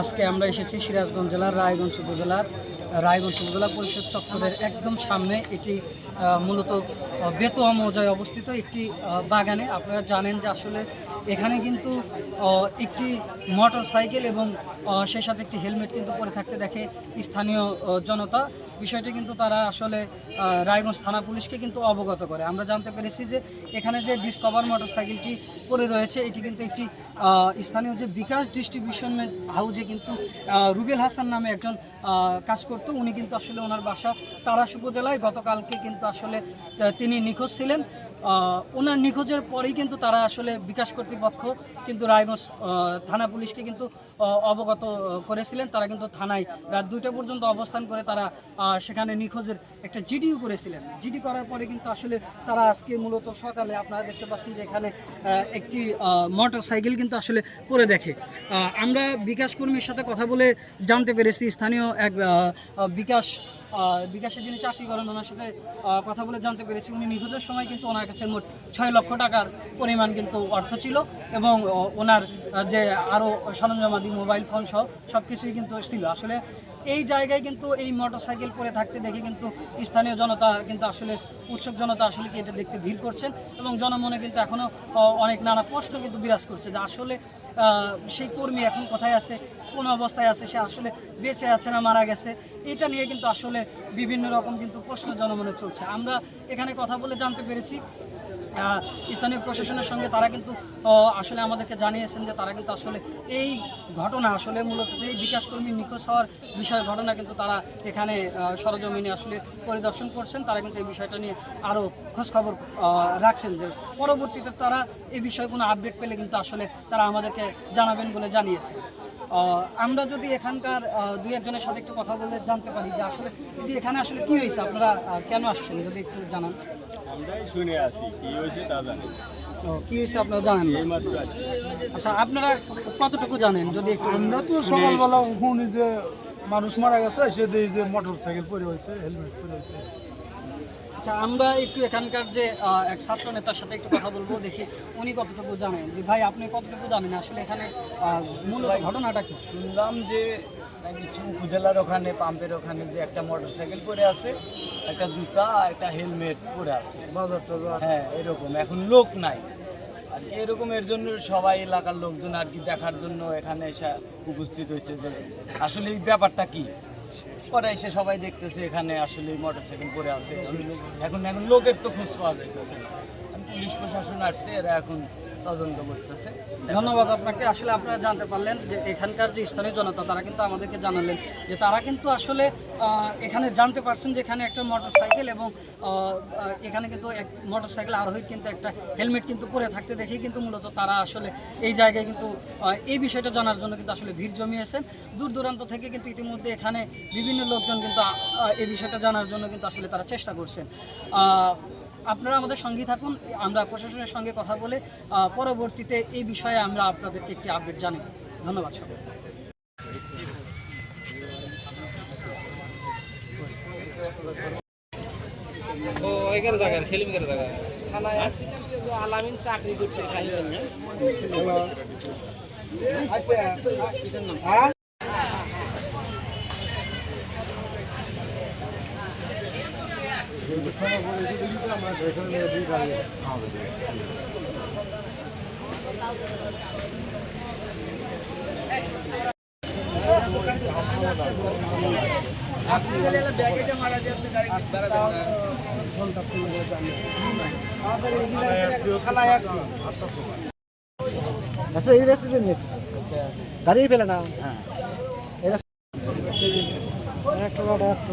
আজকে আমরা এসেছি সিরাজগঞ্জ জেলার রায়গঞ্জ উপজেলার রায়গঞ্জ উপজেলা পরিষদ চত্বরের একদম সামনে এটি মূলত বেতোয়া মৌজায় অবস্থিত একটি বাগানে। আপনারা জানেন যে আসলে এখানে কিন্তু একটি মোটর সাইকেল এবং সেই সাথে একটি হেলমেট কিন্তু পরে থাকতে দেখে স্থানীয় জনতা। বিষয়টি কিন্তু তারা আসলে রায়গঞ্জ থানা পুলিশকে কিন্তু অবগত করে। আমরা জানতে পেরেছি যে এখানে যে ডিসকভার মোটর সাইকেলটি পরে রয়েছে, এটি কিন্তু একটি স্থানীয় যে বিকাশ ডিস্ট্রিবিউশন হাউজে কিন্তু রুবেল হাসান নামে একজন কাজ করতো। উনি কিন্তু আসলে ওনার বাসা তারাস উপজেলায়। গতকালকে কিন্তু আসলে তিনি নিখোঁজ ছিলেন। ওনার নিখোঁজের পরেই কিন্তু তারা আসলে বিকাশ কর্তৃপক্ষ কিন্তু রায়গঞ্জ থানা পুলিশকে কিন্তু অবগত করেছিলেন। তারা কিন্তু থানায় রাত দুইটা পর্যন্ত অবস্থান করে তারা সেখানে নিখোঁজের একটা জিডিও করেছিলেন। জিডি করার পরে কিন্তু আসলে তারা আজকে মূলত সকালে আপনারা দেখতে পাচ্ছেন যে এখানে একটি মোটর সাইকেল কিন্তু আসলে করে দেখে। আমরা বিকাশ কর্মীর সাথে কথা বলে জানতে পেরেছি। স্থানীয় এক বিকাশ আহ, বিকাশে যিনি চাকরি করেন ওনার সাথে কথা বলে জানতে পেরেছি। উনি নিখোঁজের সময় কিন্তু ওনার কাছে মোট ছয় লক্ষ টাকার পরিমাণ কিন্তু অর্থ ছিল এবং ওনার যে আরও সরঞ্জামাদি মোবাইল ফোন সহ সব কিছুই কিন্তু ছিল। আসলে এই জায়গায় কিন্তু এই মোটর সাইকেল করে থাকতে দেখে কিন্তু স্থানীয় জনতা কিন্তু আসলে, উৎসুক জনতা আসলে কি এটা দেখতে ভিড় করছেন? এবং জনমনে কিন্তু এখনও অনেক নানা প্রশ্ন কিন্তু বিরাজ করছে যে আসলে সেই কর্মী এখন কোথায় আছে, কোন অবস্থায় আছে, সে আসলে বেঁচে আছে না মারা গেছে? এটা নিয়ে কিন্তু আসলে বিভিন্ন রকম কিন্তু প্রশ্ন জনমনে চলছে। আমরা এখানে কথা বলে জানতে পেরেছি। স্থানীয় প্রশাসনের সঙ্গে তারা কিন্তু আসলে আমাদেরকে জানিয়েছেন যে তারা কিন্তু আসলে এই ঘটনা আসলে মূলত যে বিকাশ কর্মী নিখোঁজ হওয়ার বিষয় ঘটনা কিন্তু তারা এখানে সরজমিনে আসলে পরিদর্শন করছেন। তারা কিন্তু এই বিষয়টা নিয়ে আরও খোঁজখবর রাখছেন যে পরবর্তীতে তারা এই বিষয়ে কোনো আপডেট পেলে কিন্তু আসলে তারা আমাদেরকে জানাবেন বলে জানিয়েছে আহ, আমরা যদি এখানকার দুই একজনের সাথে একটু কথা বলে জানতে পারি যে আসলে যে এখানে আসলে কি হয়েছে? আপনারা কেন আসছেন যদি একটু জানান। আমরাই শুনে আছি কি হয়েছে তা জানি ও, কি হয়েছে আপনারা জানেন না? এই আছি আচ্ছা আপনারা কতটুকু জানেন যদি একটু আমরা তো সকালবেলা শুনি যে মানুষ মারা গেছে সে যে মোটর সাইকেল পরে হয়েছে হেলমেট পরে হয়েছে আচ্ছা আমরা একটু এখানকার যে আহ, এক ছাত্র নেতার সাথে একটু কথা বলব দেখি উনি কতটুকু জানেন। যে ভাই আপনি কতটুকু জানেন? আসলে এখানে আহ, মূল ঘটনাটা কি? শুনলাম যে নাকি উপজেলার ওখানে পাম্পের ওখানে যে একটা মোটর সাইকেল পরে আছে একটা জুতা একটা হেলমেট পরে আছে। হ্যাঁ এরকম। এখন লোক নাই। আর কি এরকম এর জন্য সবাই এলাকার লোকজন আর কি দেখার জন্য এখানে এসে উপস্থিত হয়েছে যে আসলে এই ব্যাপারটা কি? পরে এসে সবাই দেখতেছে এখানে আসলে মোটর সাইকেল পরে আছে। এখন এখন লোকের তো খোঁজ পাওয়া যাইতেছে না। পুলিশ প্রশাসন আসছে এরা এখন তদন্ত করতেছে। ধন্যবাদ আপনাকে। আসলে আপনারা জানতে পারলেন যে এখানকার যে স্থানীয় জনতা, তারা কিন্তু আমাদেরকে জানালেন যে তারা কিন্তু আসলে এখানে জানতে পারছেন যে এখানে একটা মোটর সাইকেল এবং এখানে কিন্তু এক মোটর সাইকেল আরোহী কিন্তু একটা হেলমেট কিন্তু পরে থাকতে দেখেই কিন্তু মূলত তারা আসলে এই জায়গায় কিন্তু এই বিষয়টা জানার জন্য কিন্তু আসলে ভিড় জমিয়েছেন। দূর দূরান্ত থেকে কিন্তু ইতিমধ্যে এখানে বিভিন্ন লোকজন কিন্তু এই বিষয়টা জানার জন্য কিন্তু আসলে তারা চেষ্টা করছেন। আপনারা আমাদের সঙ্গে থাকুন আমরা প্রশাসনের সঙ্গে কথা বলে পরবর্তীতে এই বিষয়ে আমরা আপনাদেরকে একটি আপডেট জানি ধন্যবাদ সবাই ও এগারো জায়গায় সেলিম এগারো জায়গায়। আলামিন চাকরি করছে আচ্ছা এই রাস্তা নিয়ে দাঁড়িয়ে ফেলে না? একটা গাড়ি একটা একটু